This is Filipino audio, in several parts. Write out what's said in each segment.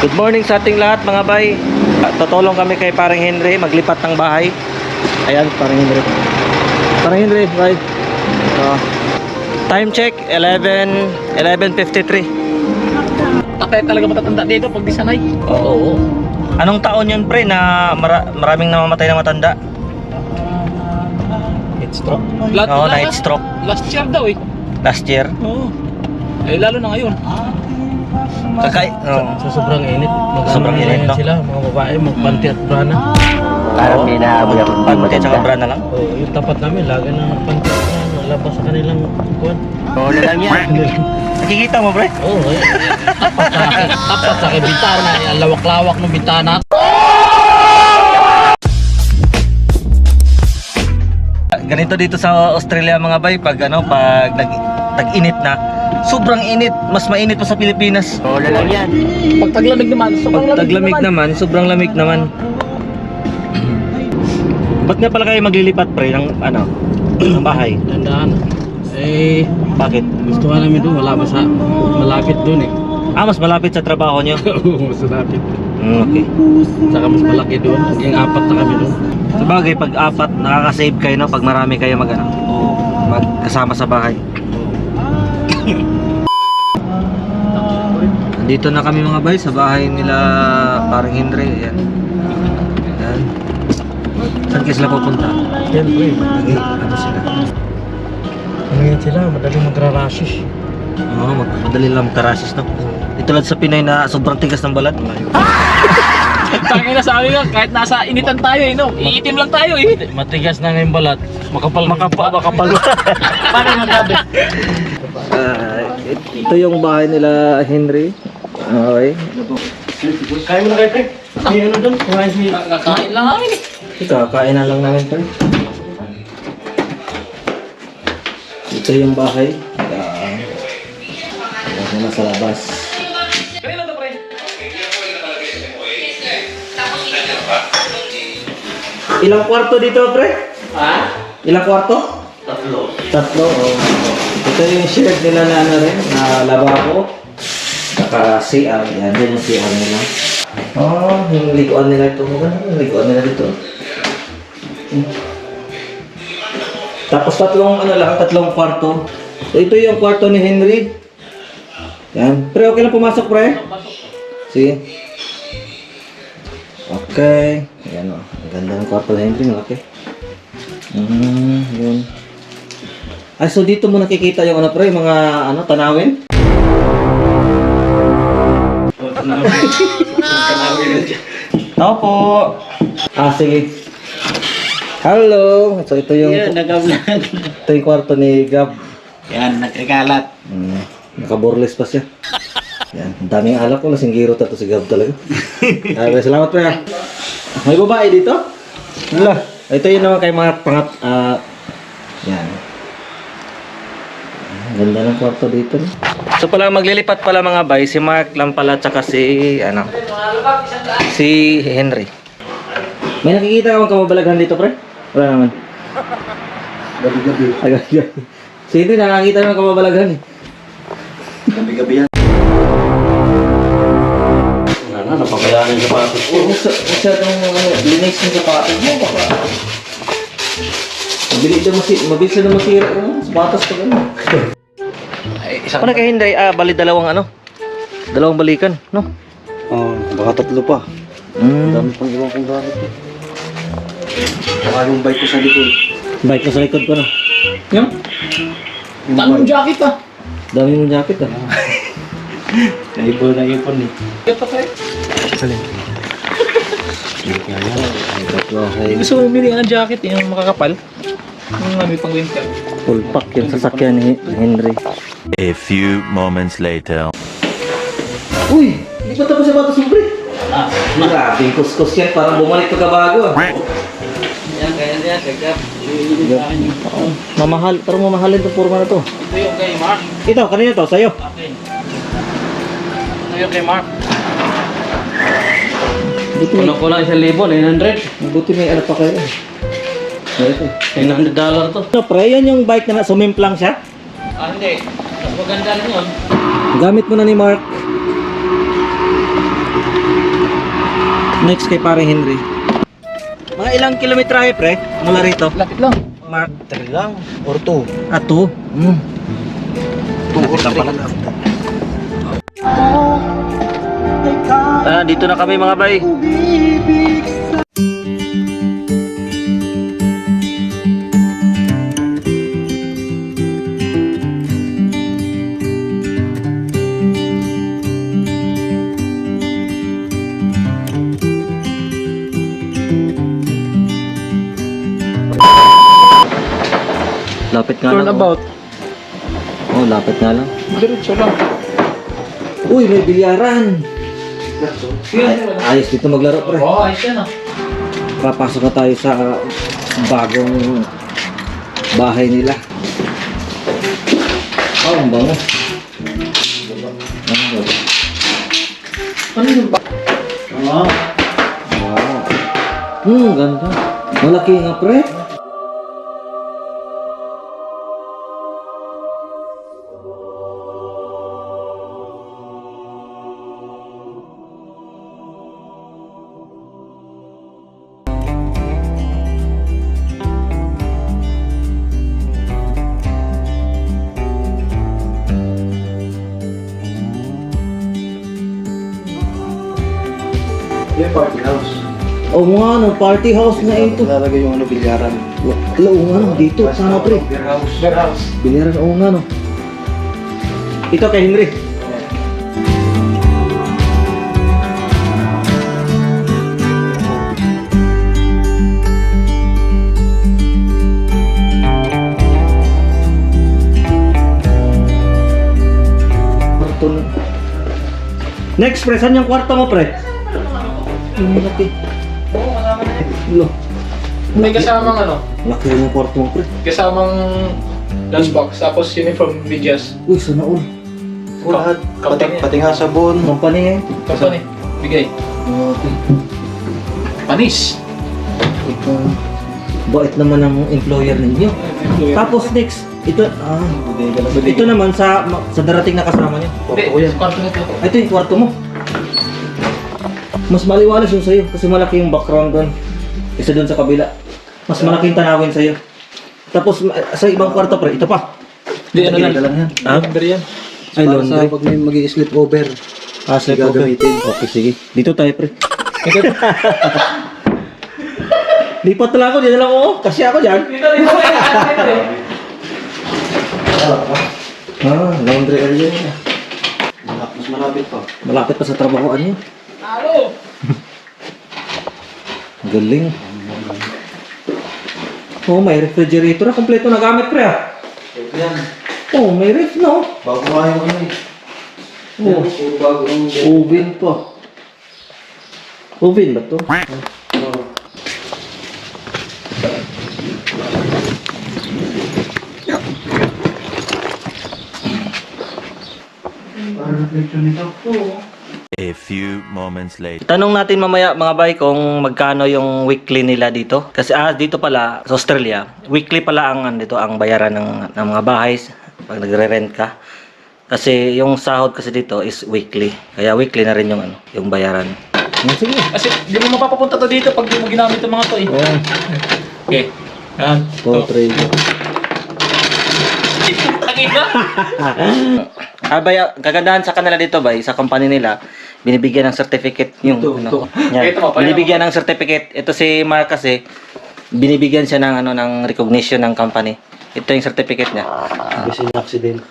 Good morning sa ating lahat mga bay. Ah, Tutulong kami kay Parang Henry maglipat ng bahay. Ayan, Parang Henry. Parang Henry, bay. So, time check 11 11:53. Takay talaga matatanda dito pag di sanay. Oo. Anong taon yun pre na mara- maraming namamatay na matanda? Heat stroke. Oo, lahat- night stroke. Last year daw eh. Last year. Oo. Eh lalo na ngayon. Kakay. Oo. Sa sobrang init, mag Sobrang init, no? sila, mga babae, magpanti at brana. Parang may naamoy ako. Panty at saka bra na lang. Oh, yung tapat namin, lagi na magpanti at brana, nalabas sa kanilang kuwan. Oo na lang yan. Nakikita mo pre? Oo, oh, eh. Tapat sa akin. Tapat sa akin bintana. eh, Ang lawak-lawak ng bintana. Ganito dito sa Australia mga bay pag ano pag nag tag-init na sobrang init mas mainit pa sa Pilipinas Oo na lang yan. Pag taglamig naman. Sobrang pag taglamig naman sobrang lamig naman Ba't nga pala kayo maglilipat pre ng ano ng bahay Tandaan. Eh, bakit gusto nga namin doon, wala ba sa, malapit doon eh. ah mas malapit sa trabaho nyo Oo, mas malapit. mm, okay Saka mas malaki doon, yung apat na kami doon. sa bagay pag apat nakaka-save kayo no pag marami kayo mag ano Oo. magkasama sa bahay Dito na kami mga bay sa bahay nila parang Henry. Ayan. Ayan. Saan kayo sila pupunta? Siyempre, Lagi, ano sila? ano yan sila, madaling magra-rashes. Oo, mag madali lang magkarasis no. Dito lang sa Pinay na sobrang tigas ng balat. Tangin na sa amin yun. Kahit nasa initan tayo eh. No? Iitim lang tayo eh. Matigas na ngayon balat, makapal Makapa, makapal. Paano magabi? Ah, ito yung bahay nila Henry. Okay. Kaya mo na kayo, Frank. May ano doon, kumain si... Kakain lang kami eh. Kakain na lang namin pa. Ito yung bahay. Ah, uh, nasa labas. Ilang kwarto dito, pre? Ha? Ilang kwarto? Tatlo. Tatlo. Oh. Ito yung shared nila na ano rin, na lababo. Saka CR. Yan, din yung CR nila. Oh, yung liguan nila ito. Maganda yung liguan nila dito. Hmm. Tapos tatlong ano lang, tatlong kwarto. Ito yung kwarto ni Henry. Yan. Pre, okay lang pumasok, pre? Sige. Okay. Ayan o. Ang ganda ng kwarto ni Henry. Malaki. Hmm, yun. Ay, so dito mo nakikita yung ano, pre, mga ano, tanawin? Tao po. Ah, sige. Hello. So ito yung nag-vlog. ito yung kwarto ni Gab. Yan, nagkakalat. Mm, nakaborles pa siya. Yan, ang daming alak ko, lasing giro tato si Gab talaga. Ay, salamat pre. ah. May babae dito? Wala. Ito yun naman kay mga pangat, ah, yan. Ganda ng kwarto dito. So pala maglilipat pala mga bay, si Mark lang pala tsaka si, ano, si Henry. May nakikita ka bang kamabalaghan dito pre? Wala naman. Gabi-gabi. Si Henry nakakita ng kamabalaghan eh. Gabi-gabi yan. Yung sapatos ko. Sa masyadong ano, linis ng sapatos mo, baka. Mabilis na masira, mabilis na masira yung sapatos ko gano'n. Ay, isang Ano kay Henry? Ah, bali dalawang ano? Dalawang balikan, no? Oo, baka tatlo pa. Mm. Dami pang ibang kong gamit. Saka yung bike ko sa likod. Bike ko sa likod ko na. Yung? Tanong jacket pa. Dami mong jacket ah. Naipon na ipon eh. Ito pre. Ay, Gusto mo bumili ng jacket eh, yung makakapal. Yung may pang winter. full pack yung sasakyan ni Henry. A few moments later. Uy! Hindi pa tapos yung bato sobre. Ah, yung kuskus yan. Parang bumalik pagkabago ah. Yan, kaya yan, kagap. Mamahal. Parang mamahalin itong forma na to. Ito yung kay Mark. Ito, kanina to, sa'yo. Akin. Ito yung kay Mark. Buti may, ko lang isang libo, 900. buti may ano pa kayo. Ito. 900 dollar to. No, pre, yan yung bike na sumimplang siya. Ah, hindi. Mas maganda rin yun. Gamit mo na ni Mark. Next kay pare Henry. Mga ilang kilometrahe pre mula rito? Lapit lang. Mark 3 lang. Or 2. at 2. Hmm. 2 or 3. Dito na kami mga bay. Lapit nga lang. Turnabout. Oh, lapit nga lang. Diretso lang. Uy, may bilyaran. Ayos dito maglaro pre. Oo, ayos yan ah. Papasok na tayo sa bagong bahay nila. Oh, ang bango. Ang bango. Ano yung ba? Wow. Wow. Hmm, ganda. Malaki nga pre. Party house. Oh, nga no, party house na ito. Lalagay yung ano, bilyaran. Wala, oo nga no, dito, sama pre. Beer house. Bear house. Bilyaran, oo nga no. Ito kay Henry. Next, pre, saan yung kwarto mo, pre? Yung laki. Lo, May kasamang ano, laki yung kwarto mo, pre. kasamang lunchbox, tapos uniform bidyas. Uy, sana all. Lahat. Pati, Company. pati nga sabon. Company ngayon. Company. Bigay. Okay. Panis. Ito. Bait naman ang employer ninyo. Tapos next, ito, ah, ito naman sa sa darating na kasama niyo. Kwarto ko yan. kwarto nito. Ito yung kwarto mo. Mas maliwalas yung sa'yo kasi malaki yung background doon. Isa doon sa kabila. Mas malaking tanawin sa'yo. Tapos ma- sa ibang kwarto pre, ito pa. Hindi, ano lang. Lang yan. Ah? Number yan. Ay, Para sa laundry. pag may mag sleep over. Ah, sleep over. gagamitin. Okay, sige. Dito tayo pre. Lipat na lang ako, dyan na lang ako. Kasi ako dyan. Dito, dito. Dito, dito. Ah, laundry area niya. Mas malapit pa. Malapit pa sa trabahoan niya. Talo. Galing. Oh, may refrigerator na. Kompleto na gamit, pre, ah. Ito yan. Oh, may ref, no? Bago nga yung ano eh. Oh, Puro bago yung oven pa. Oven ba to? Oo. Parang reflection nito. A few moments later. Tanong natin mamaya mga bay kung magkano yung weekly nila dito. Kasi ah, dito pala sa Australia, weekly pala ang ano dito ang bayaran ng, ng mga bahay pag nagre-rent ka. Kasi yung sahod kasi dito is weekly. Kaya weekly na rin yung ano, yung bayaran. Hmm, sige. Kasi di mo mapapapunta to dito pag di mo ginamit yung mga to eh. Oh, Okay. Yan. to trade. Tangina. Ah, bay, ang kagandahan sa kanila dito, bay, sa company nila, binibigyan ng certificate yung Ito, ano. ito. Yan. Ito, mapaya binibigyan ng certificate. Ito si Mark kasi binibigyan siya ng ano ng recognition ng company. Ito yung certificate niya. Kasi yung accident.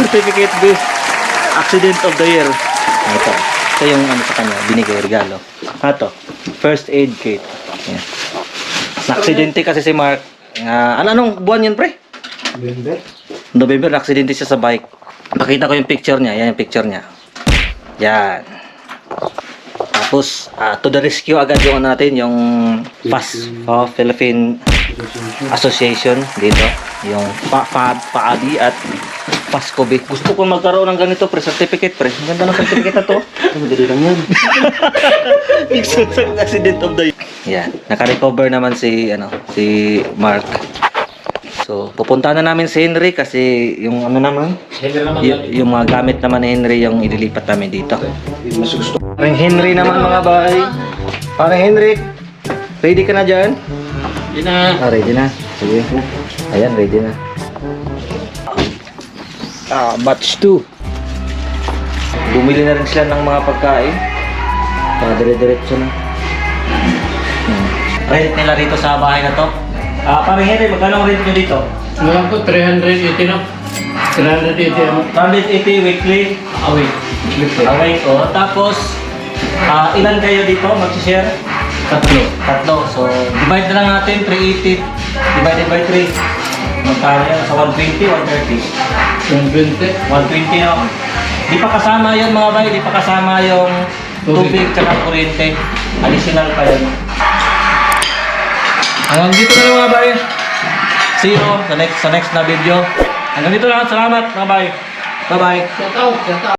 certificate based accident of the year. Ito. Ito yung ano sa kanya, binigay regalo. Ito, first aid kit. Yan. Na-aksidente kasi si Mark. Ah, ano anong buwan yun, pre? November. November, na-aksidente siya sa bike. Pakita ko yung picture niya. Yan yung picture niya. Yan. Tapos, ah, to the rescue agad yung ano natin, yung PAS, oh, Philippine Association dito. Yung pa pa PAABI at PASCOBI. Gusto ko magkaroon ng ganito, pre, certificate, pre. Ang ganda ng certificate na to. Madali lang yan. accident of the Yan. Naka-recover naman si, ano, si Mark. So, pupunta na namin si Henry kasi yung ano naman, Henry naman y- yung mga gamit naman ni Henry yung ililipat namin dito. Parang Henry naman mga bahay. Parang Henry, ready ka na dyan? Yun na. Ah, ready na. Sige. Ayan, ready na. Ah, batch 2. Bumili na rin sila ng mga pagkain. Para dire-diretso na. Hmm. Rent nila rito sa bahay na to. Ah, parang Henry, magkano ang rent nyo dito? Ngayon ko 380 na. 380 ano? 180 weekly. Away. Libre. Okay ko. Tapos, ah, ilan kayo dito mag-share? Tatlo. Tatlo. So, divide na lang natin. 380 divided by 3. Magkano yan? Sa 120, 130. 120. 120 no? Di pa kasama yun mga bay, di pa kasama yung tubig tsaka kuryente. Additional pa yun. Hanggang dito na lang mga bay. See you sa next, sa next na video. Hanggang dito lang. Salamat mga bay. Bye-bye. Shout out.